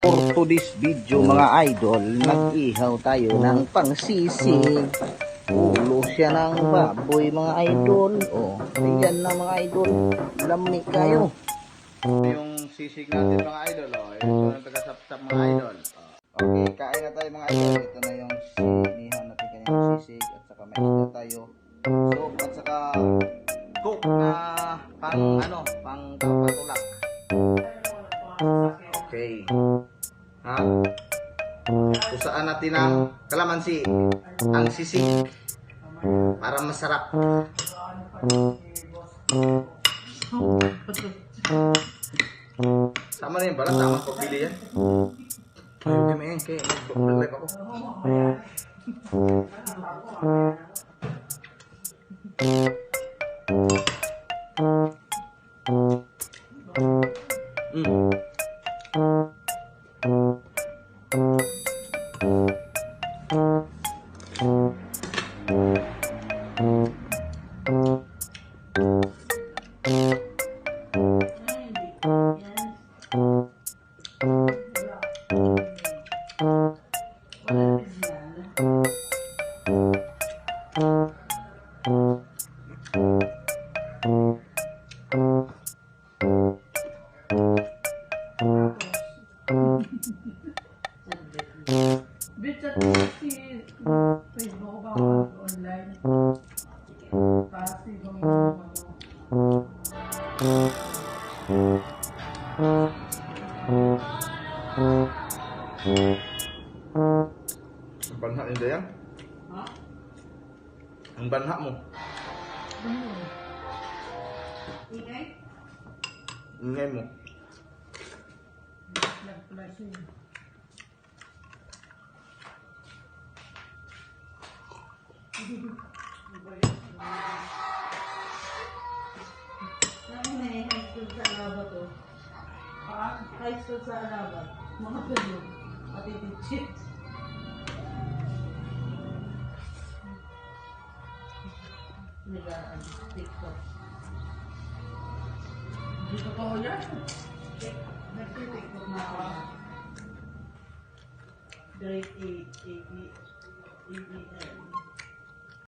For today's video mga idol, nag-ihaw tayo ng pangsisig. Ulo siya ng baboy mga idol. O, ayan na mga idol. Lami kayo. Yung sisig natin mga idol. O, ito yung taga-sapsap mga idol. Okay, kain na tayo mga idol. Ito na yung sinihan natin kanyang sisig. At saka may isda tayo. Soup at saka cook na pang ano, pang patulak. Okay. Ha? Kusaan natin ang kalamansi, ang sisig, para masarap. Sama na yun pala, tamang pagpili yan. Ayun kami eh, kaya mag-live ako. Bitter si Facebook ba online? Bang ano? Ang banha ni Dayan? Ha? Ang banha mo. Ano? Ingay? Ingay mo. Yun. Sabi na eh, high school sa Alaba to. Ah, High school sa Alaba. Mga ganun. Pati teachit. Nag-aan. TikTok. Hindi totoo yan. Nag-TikTok na ako. Grade 8, 8, 8,